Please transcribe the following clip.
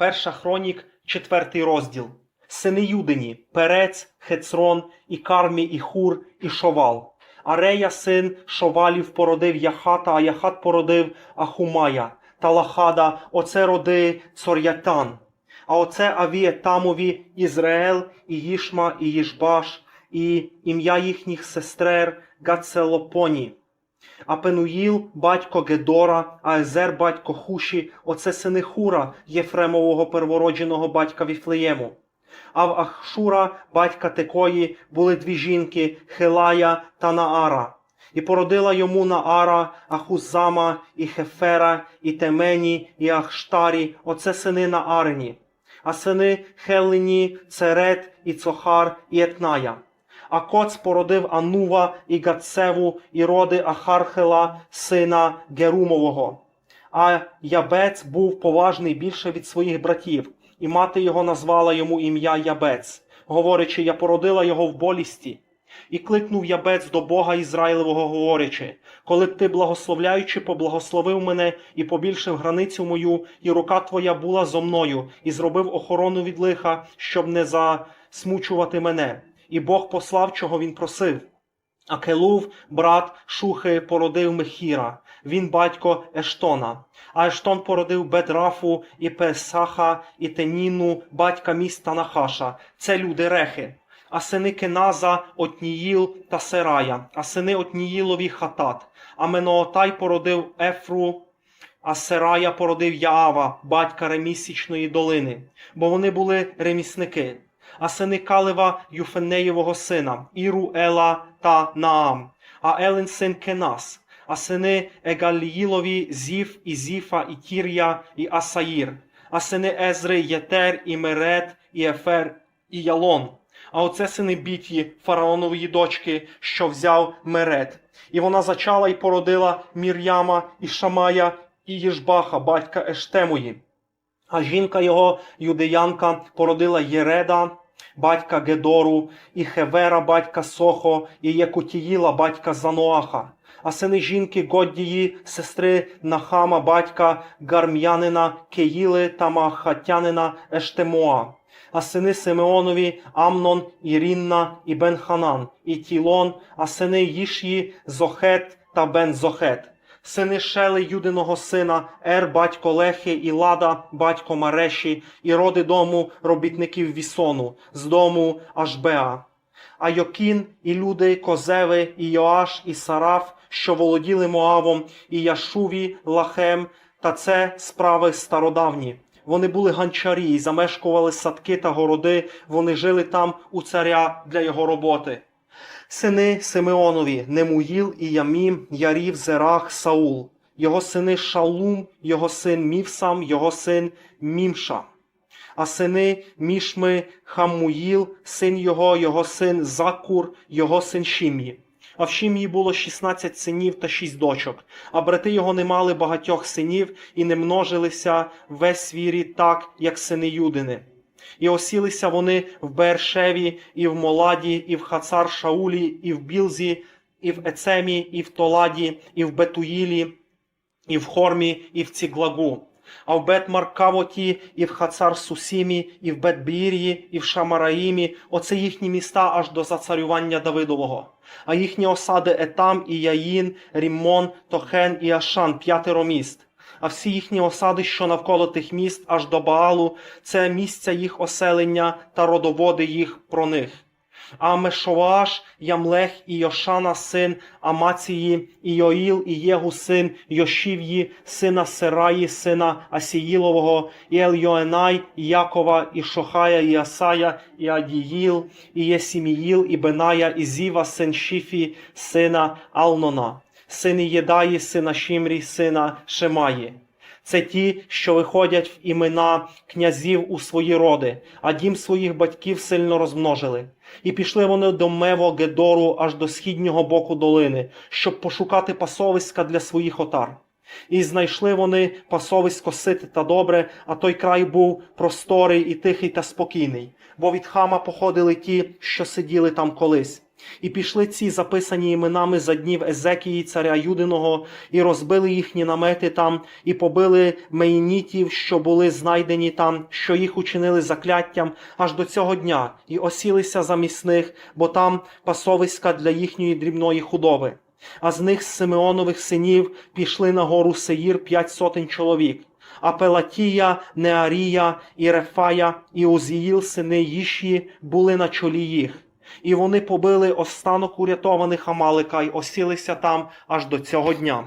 Перша хронік, четвертий розділ. Сини Юдині, Перець, Хецрон, і Кармі, і Хур, і Шовал. Арея син Шовалів породив Яхата, а Яхат породив Ахумая, та Лахада, оце роди Цор'ятан. А оце Авіетамові Ізраїл, і Їшма, і Їжбаш, і ім'я їхніх сестер Гацелопоні. А Пенуїл, батько Гедора, а Езер, батько Хуші, оце сини Хура, Єфремового первородженого батька Віфлеєму. А в Ахшура, батька Текої, були дві жінки Хелая та Наара. І породила йому Наара, Ахузама, і Хефера, і Темені, і Ахштарі, оце сини Наарині. А сини Хелині, Церет, і Цохар, і Етная. А Коц породив Анува і Гацеву, і роди Ахархела, сина Герумового. А Ябець був поважний більше від своїх братів, і мати його назвала йому ім'я Ябець, говорячи, я породила його в болісті. І кликнув Ябець до Бога Ізраїлевого, говорячи, коли б ти, благословляючи, поблагословив мене і побільшив границю мою, і рука твоя була зо мною, і зробив охорону від лиха, щоб не засмучувати мене. І Бог послав, чого він просив. А Келув, брат Шухи, породив Мехіра, він батько Ештона. А Ештон породив Бедрафу і Песаха, і Теніну, батька міста Нахаша. Це люди рехи. А сини Кеназа, Отніїл та Серая, а сини Отніїлові Хатат. А Меноотай породив Ефру, а Серая породив Яава, батька ремісячної долини, бо вони були ремісники. А сини Калева Юфенеєвого сина, Іру Ела та Наам, а Елен син Кенас, а сини Егаліїлові Зіф і Зіфа, і Тір'я, і Асаїр, а сини Езри Єтер, і Мерет, і Ефер, і Ялон. А оце сини Бітії, фараонової дочки, що взяв Мерет. І вона зачала і породила Мір'яма, і Шамая, і Їжбаха, батька Ештемої. А жінка його, юдеянка, породила Єреда, батька Гедору, і Хевера, батька Сохо, і Єкутіїла, батька Заноаха. А сини жінки Годдії, сестри Нахама, батька Гарм'янина, Кеїли та Махатянина Ештемоа. А сини Симеонові, Амнон, і Рінна, і Бенханан, і Тілон, а сини Їшї, Зохет та Бен-Зохет. Сини Шели Юдиного сина, Ер, батько Лехи, і Лада, батько Мареші, і роди дому робітників Вісону, з дому Ашбеа. А Йокін, і люди, Козеви, і Йоаш, і Сараф, що володіли Моавом, і Яшуві, Лахем, та це справи стародавні. Вони були ганчарі і замешкували садки та городи, вони жили там у царя для його роботи. Сини Симеонові, Немуїл і Ямім, Ярів, Зерах, Саул, його сини Шалум, його син Мівсам, його син Мімша. А сини Мішми, Хамуїл, син його, його син Закур, його син Шім'ї. А в Шім'ї було 16 синів та 6 дочок, а брати його не мали багатьох синів і не множилися весь свій так, як сини Юдини. І осілися вони в Бершеві, і в Моладі, і в Хацар Шаулі, і в Білзі, і в Ецемі, і в Толаді, і в Бетуїлі, і в Хормі, і в Ціглагу. А в Бет-Маркавоті, і в Хацар Сусімі, і в Бет-Бір'ї, і в Шамараїмі оце їхні міста аж до зацарювання Давидового. А їхні осади Етам, і Яїн, Ріммон, Тохен і Ашан п'ятеро міст. А всі їхні осади, що навколо тих міст, аж до Баалу, це місця їх оселення та родоводи їх про них. А Мешоаш, Ямлех і Йошана, син Амації, і Йоїл, і Єгу, син Йошів'ї, сина Сераї, сина Асіїлового, і Ельйоенай, і Якова, і Шохая, і Асая, і Адіїл, і Єсіміїл, і Беная, і Зіва, син Шіфі, сина Алнона, сини Єдаї, сина Шімрі, сина Шемаї. Це ті, що виходять в імена князів у свої роди, а дім своїх батьків сильно розмножили. І пішли вони до Мево Гедору аж до східнього боку долини, щоб пошукати пасовиська для своїх отар. І знайшли вони пасовисько сите та добре, а той край був просторий і тихий та спокійний, бо від хама походили ті, що сиділи там колись. І пішли ці записані іменами за днів Езекії, царя Юдиного, і розбили їхні намети там, і побили мейнітів, що були знайдені там, що їх учинили закляттям аж до цього дня, і осілися замість них, бо там пасовиська для їхньої дрібної худоби. А з них з Симеонових синів пішли на гору Сеїр п'ять сотень чоловік. А Пелатія, Неарія, і Рефая, і Узіїл, сини Їші, були на чолі їх. І вони побили останок урятованих Амалика й осілися там аж до цього дня.